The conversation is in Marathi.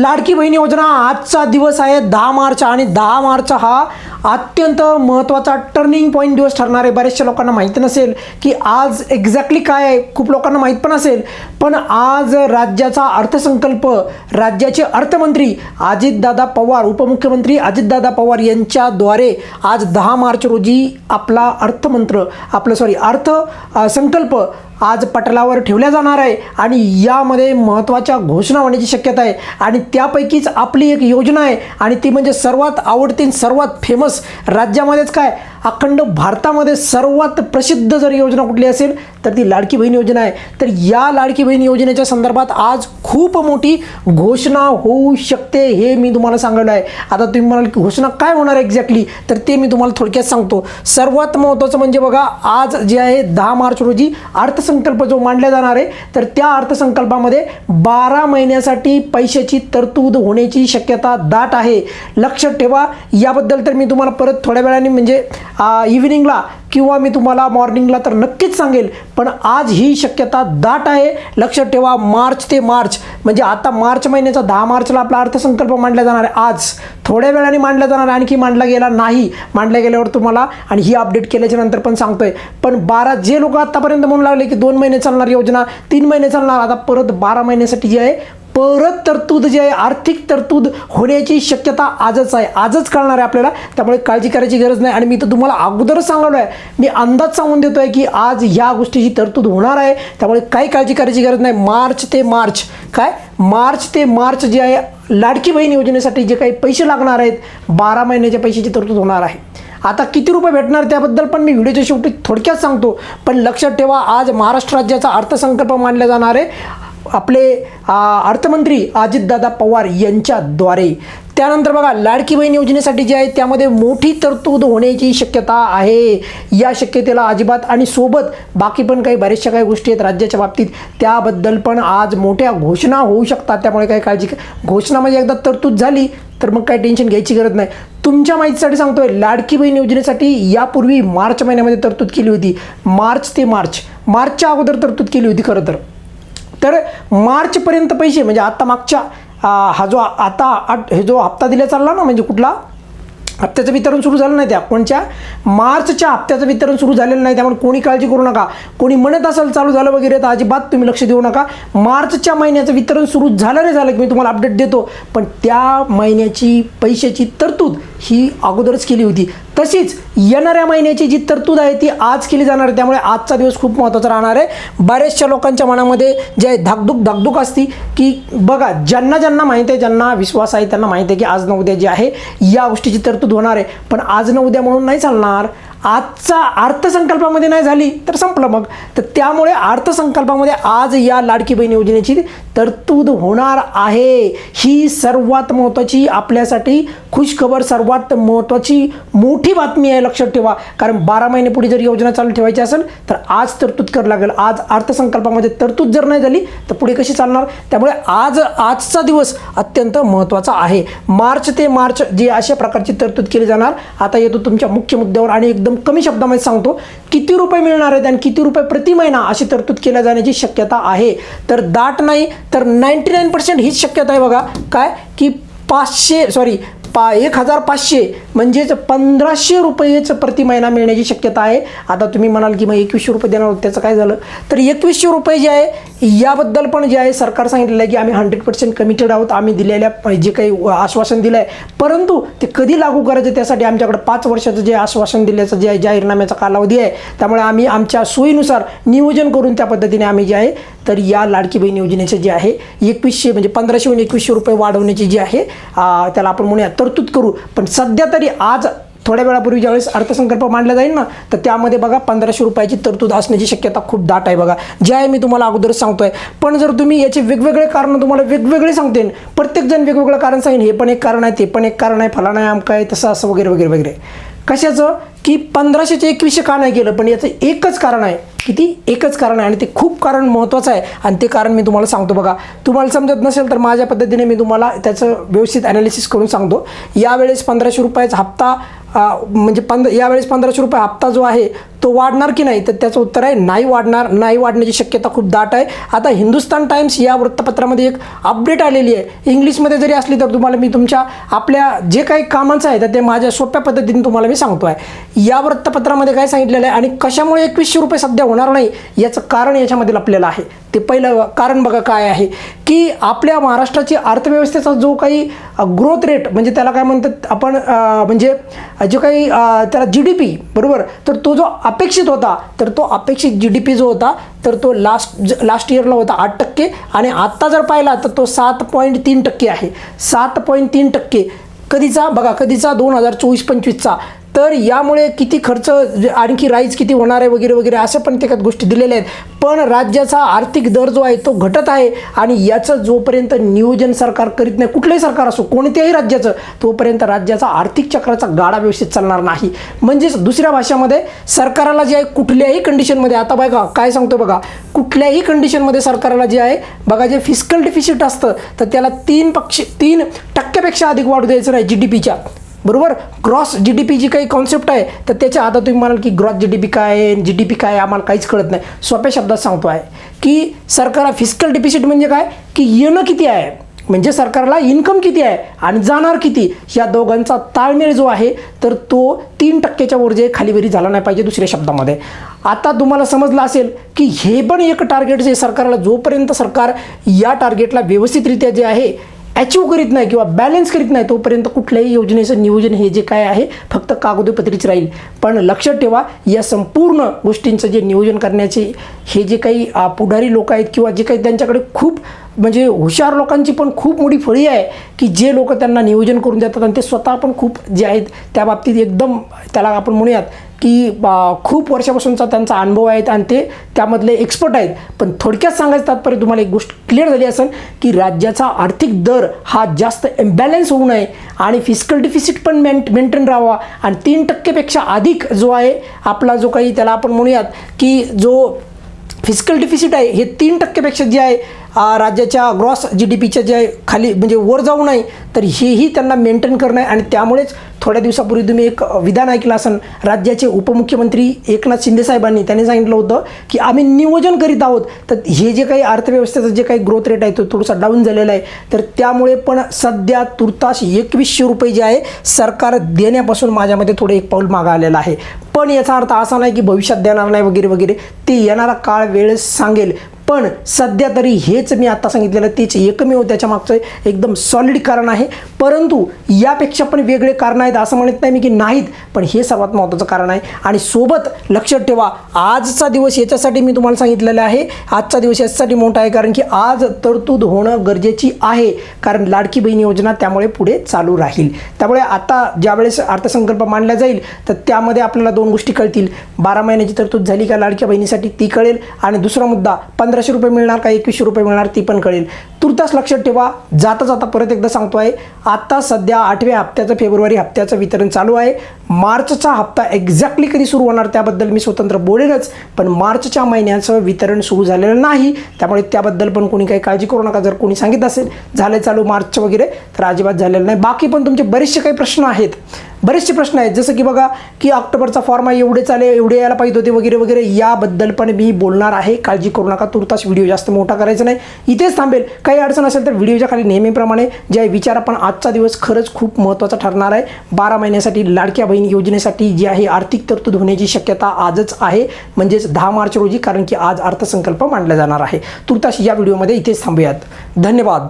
लाडकी बहीण योजना आजचा दिवस आहे दहा मार्च आणि दहा मार्च हा अत्यंत महत्त्वाचा टर्निंग पॉईंट दिवस ठरणार आहे. बऱ्याचशा लोकांना माहिती नसेल की आज एक्झॅक्टली काय आहे खूप लोकांना माहीत पण असेल. पण आज राज्याचा अर्थसंकल्प राज्याचे अर्थमंत्री अजितदादा पवार उपमुख्यमंत्री अजितदादा पवार यांच्याद्वारे आज दहा मार्च रोजी आपला अर्थमंत्र आपलं सॉरी अर्थ संकल्प आज पटलावर ठेवल्या जाणार आहे आणि यामध्ये महत्त्वाच्या घोषणा होण्याची शक्यता आहे. आणि त्यापैकीच आपली एक योजना आहे आणि ती म्हणजे सर्वात आवडती सर्वात फेमस राज्यामध्येच काय? अखंड भारतामध्ये सर्वात प्रसिद्ध जर योजना कुठली असेल तर ती लाडकी बहीण योजना आहे. तर या लाडकी बहीण योजनेच्या संदर्भात आज खूप मोठी घोषणा होऊ शकते हे मी तुम्हाला सांगितलं आहे. आता तुम्ही म्हणाल की घोषणा काय होणार एक्झॅक्टली तर ते मी तुम्हाला थोडक्यात सांगतो. सर्वात महत्त्वाचं म्हणजे बघा आज जे आहे दहा मार्च रोजी अर्थसंकल्प जो मांडला जाणार आहे तर त्या अर्थसंकल्पामध्ये बारा महिन्यासाठी पैशाची तरतूद होण्याची शक्यता दाट आहे. लक्षात ठेवा याबद्दल तर मी तुम्हाला परत थोड्या वेळाने म्हणजे इव्हिनिंगला किंवा मी तुम्हाला मॉर्निंगला तर नक्कीच सांगेल पण आज ही शक्यता दाट आहे. लक्षात ठेवा मार्च ते मार्च म्हणजे आता मार्च महिन्याचा दहा मार्चला आपला अर्थसंकल्प मांडला जाणार आहे. आज थोड्या वेळाने मांडला जाणार आहे, आणखी मांडला गेला नाही. मांडल्या गेल्यावर तुम्हाला आणि ही अपडेट केल्याच्यानंतर पण सांगतोय. पण बारा जे लोक आत्तापर्यंत म्हणू लागले की दोन महिने चालणार योजना तीन महिने चालणार आता परत बारा महिन्यासाठी जी आहे परत तरतूद जी आहे आर्थिक तरतूद होण्याची शक्यता आजच आहे. आजच कळणार आहे आपल्याला. त्यामुळे काळजी करायची गरज नाही. आणि मी तर तुम्हाला अगोदरच सांगलो आहे मी अंदाज सांगून देतो आहे की आज ह्या गोष्टीची तरतूद होणार आहे. त्यामुळे काही काळजी करायची गरज नाही. मार्च ते मार्च. काय? मार्च ते मार्च जे आहे लाडकी बहीण योजनेसाठी जे काही पैसे लागणार आहेत बारा महिन्याच्या पैशाची तरतूद होणार आहे. आता किती रुपये भेटणार त्याबद्दल पण मी व्हिडिओच्या शेवटी थोडक्यात सांगतो. पण लक्षात ठेवा आज महाराष्ट्र राज्याचा अर्थसंकल्प मानला जाणार आहे. आपले अर्थमंत्री अजितदादा पवार यांच्याद्वारे. त्यानंतर बघा लाडकी बहीण योजनेसाठी जे आहे त्यामध्ये मोठी तरतूद होण्याची शक्यता आहे. या शक्यतेला अजिबात आणि सोबत बाकी पण काही बऱ्याचशा काही गोष्टी आहेत राज्याच्या बाबतीत. त्याबद्दल पण आज मोठ्या घोषणा होऊ शकतात. त्यामुळे काही काळजी घोषणा म्हणजे एकदा तरतूद झाली तर मग काही टेन्शन घ्यायची गरज नाही. तुमच्या माहितीसाठी सांगतोय लाडकी बहीण योजनेसाठी यापूर्वी मार्च महिन्यामध्ये तरतूद केली होती. मार्च ते मार्च. मार्चच्या अगोदर तरतूद केली होती खरं तर. तर मार्चपर्यंत पैसे म्हणजे आत्ता मागच्या हा जो आता आठ हे जो हप्ता दिला चालला ना म्हणजे कुठला? हप्त्याचं वितरण सुरू झालं नाही त्या. कोणच्या? मार्चच्या हप्त्याचं वितरण सुरू झालेलं नाही त्यामुळे कोणी काळजी करू नका. कोणी म्हणत असेल चालू झालं वगैरे तर अजिबात तुम्ही लक्ष देऊ नका. मार्चच्या महिन्याचं वितरण सुरू झालं नाही झालं की मी तुम्हाला अपडेट देतो. पण त्या महिन्याची पैशाची तरतूद ही अगोदरच केली होती. तशीच येणाऱ्या महिन्याची जी तरतूद आहे ती आज केली जाणार आहे. त्यामुळे आजचा दिवस खूप महत्त्वाचा राहणार आहे. बऱ्याचशा लोकांच्या मनामध्ये जे आहे धाकधूक धाकधूक असती की बघा ज्यांना ज्यांना माहिती आहे ज्यांना विश्वास आहे त्यांना माहिती आहे की आज न उद्या जे आहे या गोष्टीची तरतूद होणार आहे. पण आज न उद्या म्हणून नाही चालणार. आजचा अर्थसंकल्पामध्ये नाही झाली तर संपलं मग. तर त्यामुळे अर्थसंकल्पामध्ये आज या लाडकी बहीण योजनेची तरतूद होणार आहे. ही सर्वात महत्त्वाची आपल्यासाठी खुशखबर सर्वात महत्त्वाची मोठी बातमी आहे लक्षात ठेवा. कारण बारा महिने पुढे जर योजना चालू ठेवायची असेल तर आज तरतूद करावं लागेल. आज अर्थसंकल्पामध्ये तरतूद जर नाही झाली तर पुढे कशी चालणार? त्यामुळे आज आजचा दिवस अत्यंत महत्त्वाचा आहे. मार्च ते मार्च जी अशा प्रकारची तरतूद केली जाणार आता येतो तुमच्या मुख्य मुद्द्यावर आणि एकदम कमी शब्दामध्ये सांगतो किती रुपये मिळणार आहेत आणि किती रुपये प्रति महिना अशी तरतूद केल्या जाण्याची शक्यता आहे. तर दाट नाही तर नाईंटी नाईन पर्सेंट हीच शक्यता आहे बघा. काय? की पाचशे सॉरी पा एक हजार पाचशे म्हणजेच पंधराशे रुपयेच प्रति महिना मिळण्याची शक्यता आहे. आता तुम्ही म्हणाल की मग एकवीसशे रुपये देणार होते त्याचं काय झालं? तर एकवीसशे रुपये जे आहे याबद्दल पण जे आहे सरकार सांगितलेलं आहे की आम्ही हंड्रेड पर्सेंट कमिटेड आहोत. आम्ही दिलेल्या जे काही आश्वासन दिलं आहे परंतु ते कधी लागू करायचं त्यासाठी आमच्याकडे पाच वर्षाचं जे आश्वासन दिल्याचं जे आहे जाहीरनाम्याचा कालावधी आहे त्यामुळे आम्ही आमच्या सोयीनुसार नियोजन करून त्या पद्धतीने आम्ही जे आहे तर या लाडकी बहीण योजनेचं जे आहे एकवीसशे म्हणजे पंधराशेहून एकवीसशे रुपये वाढवण्याची जी आहे त्याला आपण म्हणूया तरतूद करू. पण सध्या तरी आज थोड्या वेळापूर्वी ज्यावेळेस अर्थसंकल्प मांडला जाईल ना तर त्यामध्ये बघा पंधराशे रुपयाची तरतूद असण्याची शक्यता खूप दाट आहे बघा. जे आहे मी तुम्हाला अगोदरच सांगतोय. पण जर तुम्ही याचे वेगवेगळे कारण तुम्हाला वेगवेगळे सांगते प्रत्येकजण वेगवेगळं कारण सांगेन. हे पण एक कारण आहे ते पण एक कारण आहे फलाना आहे आमका आहे तसं असं वगैरे वगैरे वगैरे. कशाचं? की पंधराशेचे एकवीसशे का नाही केलं पण याचं एकच कारण आहे. किती? एकच कारण आहे आणि ते खूप कारण महत्त्वाचं आहे. आणि ते कारण मी तुम्हाला सांगतो बघा. तुम्हाला समजत नसेल तर माझ्या पद्धतीने मी तुम्हाला त्याचं व्यवस्थित ॲनालिसिस करून सांगतो. यावेळेस पंधराशे रुपयाचा हप्ता म्हणजे पंध यावेळेस पंधराशे रुपये हप्ता जो आहे तो वाढणार की नाही? तर त्याचं उत्तर आहे नाही वाढणार नाही वाढण्याची शक्यता खूप दाट आहे. आता हिंदुस्तान टाइम्स या वृत्तपत्रामध्ये एक अपडेट आलेली आहे. इंग्लिशमध्ये जरी असली तर तुम्हाला मी तुमच्या आपल्या जे काही कामांचं आहे तर ते माझ्या सोप्या पद्धतीने तुम्हाला मी सांगतो आहे या वृत्तपत्रामध्ये काय सांगितलेलं आहे आणि कशामुळे एकवीसशे रुपये सध्या होणार नाही याचं कारण याच्यामध्ये लपलेलं आहे. ते पहिलं कारण बघा काय आहे की आपल्या महाराष्ट्राची अर्थव्यवस्थेचा जो काही ग्रोथ रेट म्हणजे त्याला काय म्हणतात आपण म्हणजे जो काही त्याला जी डी पी बरोबर? तर तो जो अपेक्षित होता तर तो अपेक्षित जी डी पी जो होता तर तो लास्ट लास्ट इयरला होता आठ टक्के आणि आत्ता जर पाहिला तर तो सात पॉईंट तीन टक्के आहे. सात पॉईंट तीन टक्के. कधीचा? बघा कधीचा? दोन हजार चोवीस पंचवीसचा. तर यामुळे किती खर्च आणखी राईज किती होणार आहे वगैरे वगैरे अशा पण त्याच्यात गोष्टी दिलेल्या आहेत. पण राज्याचा आर्थिक दर जो आहे तो घटत आहे आणि याचं जोपर्यंत नियोजन सरकार करीत नाही कुठलंही सरकार असो कोणत्याही राज्याचं तोपर्यंत राज्याचा आर्थिक चक्राचा गाडा व्यवस्थित चालणार नाही. म्हणजेच दुसऱ्या भाषेमध्ये सरकाराला जे आहे कुठल्याही कंडिशनमध्ये आता बघा काय सांगतो बघा कुठल्याही कंडिशनमध्ये सरकारला जे आहे बघा जे फिस्कल डिफिसिट असतं तर त्याला तीन पक्ष तीन टक्क्यापेक्षा अधिक वाढू द्यायचं नाही जी डी पीच्या बरोबर? ग्रॉस जी डी पी जी काही कॉन्सेप्ट आहे तर त्याच्या आता तुम्ही म्हणाल की ग्रॉस जी डी पी काय आहे जी डी पी काय आहे आम्हाला काहीच कळत नाही. सोप्या शब्दात सांगतो आहे की सरकार फिस्कल डिफिसिट म्हणजे काय? की येणं किती आहे? म्हणजे सरकारला इन्कम किती आहे आणि जाणार किती? या दोघांचा ताळमेळ जो आहे तर तो तीन टक्क्याच्या वर जे खालीवरी झाला नाही पाहिजे दुसऱ्या शब्दामध्ये. आता तुम्हाला समजलं असेल की हे पण एक टार्गेट जे सरकारला जोपर्यंत सरकार या टार्गेटला व्यवस्थितरित्या जे आहे अचीव करीत नाही किंवा बॅलन्स करीत नाही तोपर्यंत कुठल्याही योजनेचं नियोजन हे जे काय आहे फक्त कागदोपत्रीच राहील. पण लक्षात ठेवा या संपूर्ण गोष्टींचं जे नियोजन करण्याचे हे जे काही पुढारी लोक आहेत किंवा जे काही त्यांच्याकडे खूप म्हणजे हुशार लोकांची पण खूप मोठी फळी आहे की जे लोक त्यांना नियोजन करून देतात आणि ते स्वतः पण खूप जे आहेत त्या बाबतीत एकदम त्याला आपण म्हणूयात की खूप वर्षापासूनचा त्यांचा अनुभव आहेत आणि ते त्यामधले एक्सपर्ट आहेत. पण थोडक्यात सांगायचं तात्पर्य तुम्हाला एक गोष्ट क्लिअर झाली असेल की राज्याचा आर्थिक दर हा जास्त इम्बॅलन्स होऊ नये आणि फिजिकल डिफिसिट पण मेंट मेंटेन राहावा. आणि तीन टक्केपेक्षा अधिक जो आहे आपला जो काही त्याला आपण म्हणूयात की जो फिजिकल डिफिसिट आहे हे तीन टक्केपेक्षा जे आहे राज्याच्या ग्रॉस जी डी पीच्या जे आहे खाली म्हणजे वर जाऊ नये तर हेही त्यांना मेंटेन करणं आहे. आणि त्यामुळेच थोड्या दिवसापूर्वी तुम्ही एक विधान ऐकलं असन राज्याचे उपमुख्यमंत्री एकनाथ शिंदे साहेबांनी त्यांनी सांगितलं होतं की आम्ही नियोजन करीत आहोत. तर हे जे काही अर्थव्यवस्थेचं जे काही ग्रोथ रेट आहे तो थोडासा डाऊन झालेला आहे. तर त्यामुळे पण सध्या तुर्तास एकवीसशे रुपये जे आहे सरकार देण्यापासून माझ्यामध्ये थोडं एक पाऊल मागं आलेलं आहे. पण याचा अर्थ असा नाही की भविष्यात देणार नाही वगैरे वगैरे. ते येणारा काळ वेळ सांगेल. पण सध्या तरी हेच मी आता सांगितलेलं तेच एकमेव त्याच्या मागचं एकदम सॉलिड कारण आहे. परंतु यापेक्षा पण वेगळे कारण आहेत असं म्हणत नाही मी की नाहीत पण हे सर्वात महत्त्वाचं कारण आहे. आणि सोबत लक्षात ठेवा आजचा दिवस याच्यासाठी मी तुम्हाला सांगितलेलं आहे. आजचा दिवस याच्यासाठी मोठा आहे कारण की आज तरतूद होणं गरजेची आहे. कारण लाडकी बहीण योजना त्यामुळे पुढे चालू राहील. त्यामुळे आता ज्यावेळेस अर्थसंकल्प मांडला जाईल तर त्यामध्ये आपल्याला दोन गोष्टी कळतील. बारा महिन्याची तरतूद झाली का लाडक्या बहिणीसाठी ती कळेल. आणि दुसरा मुद्दा पंधरा पंधराशे रुपये मिळणार का एकवीसशे रुपये मिळणार ती पण कळेल. तुर्तास लक्षात ठेवा जाता जाता परत एकदा सांगतो आहे आत्ता सध्या आठव्या हप्त्याचं फेब्रुवारी हप्त्याचं वितरण चालू आहे. मार्चचा हप्ता एक्झॅक्टली कधी सुरू होणार त्याबद्दल मी स्वतंत्र बोलेनच पण मार्चच्या महिन्याचं वितरण सुरू झालेलं नाही. त्यामुळे त्याबद्दल पण कोणी काही काळजी करू नका जर कोणी सांगितलं असेल झालं चालू मार्चचं वगैरे तर अजिबात झालेलं नाही. बाकी पण तुमचे बरेचसे काही प्रश्न आहेत. बरेचसे प्रश्न आहेत. जसं की बघा की ऑक्टोबरचा फॉर्म आहे एवढे चाले एवढे यायला पाहिजे होते वगैरे वगैरे. याबद्दल पण मी बोलणार आहे. काळजी करू नका तुर्तास व्हिडिओ जास्त मोठा करायचा नाही. इथेच थांबेल. काही अडचण असेल तर व्हिडिओच्या खाली नेहमीप्रमाणे जे आहे विचार आपण आजचा दिवस खरंच खूप महत्त्वाचा ठरणार आहे. बारा महिन्यासाठी लाडक्या बहीण योजनेसाठी जी आहे आर्थिक तरतूद होण्याची शक्यता आजच आहे. म्हणजेच दहा मार्च रोजी कारण की आज अर्थसंकल्प मांडला जाणार आहे. तुर्तास या व्हिडिओमध्ये इथेच थांबूयात. धन्यवाद.